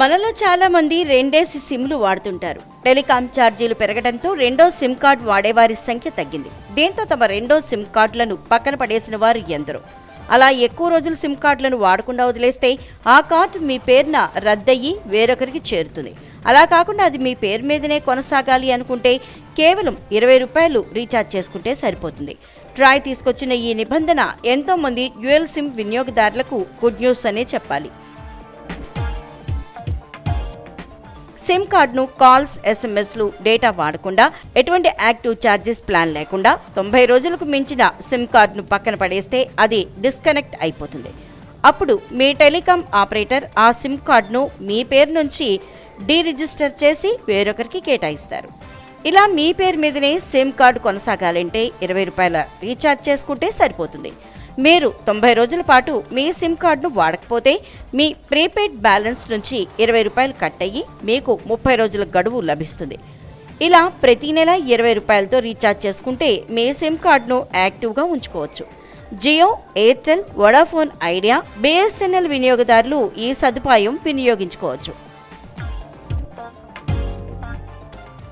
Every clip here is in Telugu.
మనలో చాలా మంది రెండేసి సిమ్లు వాడుతుంటారు. టెలికాం ఛార్జీలు పెరగడంతో రెండో సిమ్ కార్డ్ వాడేవారి సంఖ్య తగ్గింది. దీంతో తమ రెండో సిమ్ కార్డులను పక్కన పడేసిన వారు ఎందరో. అలా ఎక్కువ రోజులు సిమ్ కార్డులను వాడకుండా వదిలేస్తే ఆ కార్డు మీ పేరున రద్దయ్యి వేరొకరికి చేరుతుంది. అలా కాకుండా అది మీ పేరు మీదనే కొనసాగాలి అనుకుంటే కేవలం ఇరవై రూపాయలు రీఛార్జ్ చేసుకుంటే సరిపోతుంది. ట్రాయ్ తీసుకొచ్చిన ఈ నిబంధన ఎంతోమంది డ్యూయల్ సిమ్ వినియోగదారులకు గుడ్ న్యూస్ అనే చెప్పాలి. సిమ్ కార్డును కాల్స్ ఎస్ఎంఎస్లు డేటా వాడకుండా ఎటువంటి యాక్టివ్ ఛార్జెస్ ప్లాన్ లేకుండా తొంభై రోజులకు మించిన సిమ్ కార్డును పక్కన పడేస్తే అది డిస్కనెక్ట్ అయిపోతుంది. అప్పుడు మీ టెలికాం ఆపరేటర్ ఆ సిమ్ కార్డును మీ పేరు నుంచి డీ రిజిస్టర్ చేసి వేరొకరికి కేటాయిస్తారు. ఇలా మీ పేరు మీదనే సిమ్ కార్డు కొనసాగాలంటే ఇరవై రూపాయల రీఛార్జ్ చేసుకుంటే సరిపోతుంది. మీరు తొంభై రోజుల పాటు మీ సిమ్ కార్డును వాడకపోతే మీ ప్రీపెయిడ్ బ్యాలెన్స్ నుంచి ఇరవై రూపాయలు కట్ అయ్యి మీకు ముప్పై రోజుల గడువు లభిస్తుంది. ఇలా ప్రతి నెల ఇరవై రూపాయలతో రీఛార్జ్ చేసుకుంటే మీ సిమ్ కార్డును యాక్టివ్గా ఉంచుకోవచ్చు. Jio Airtel Vodafone idea BSNL వినియోగదారులు ఈ సదుపాయం వినియోగించుకోవచ్చు.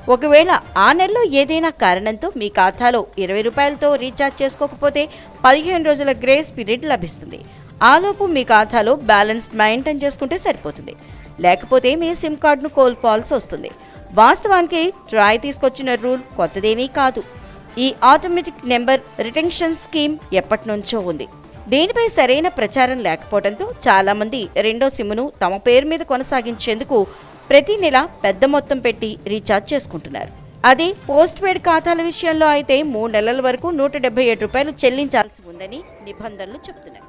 ఒకవేళ ఆ నెలలో ఏదైనా కారణంతో మీ ఖాతాలో ఇరవై రూపాయలతో రీఛార్జ్ చేసుకోకపోతే పదిహేను రోజుల గ్రేస్ పీరియడ్ లభిస్తుంది. ఆలోపు మీ ఖాతాలో బ్యాలెన్స్ మెయింటైన్ చేసుకుంటే సరిపోతుంది. లేకపోతే మీ సిమ్ కార్డును కోల్పోవాల్సి వస్తుంది. వాస్తవానికి ట్రాయ్ తీసుకొచ్చిన రూల్ కొత్తదేమీ కాదు. ఈ ఆటోమేటిక్ నెంబర్ రిటెన్షన్ స్కీమ్ ఎప్పటి నుంచో ఉంది. దీనిపై సరైన ప్రచారం లేకపోవడంతో చాలామంది రెండో సిమ్ను తమ పేరు మీద కొనసాగించేందుకు ప్రతి నెల పెద్ద మొత్తం పెట్టి రీఛార్జ్ చేసుకుంటున్నారు. అదే పోస్ట్ పెయిడ్ ఖాతాల విషయంలో అయితే మూడు నెలల వరకు నూట డెబ్బై ఏడు రూపాయలు చెల్లించాల్సి ఉందని నిబంధనలు చెబుతున్నాయి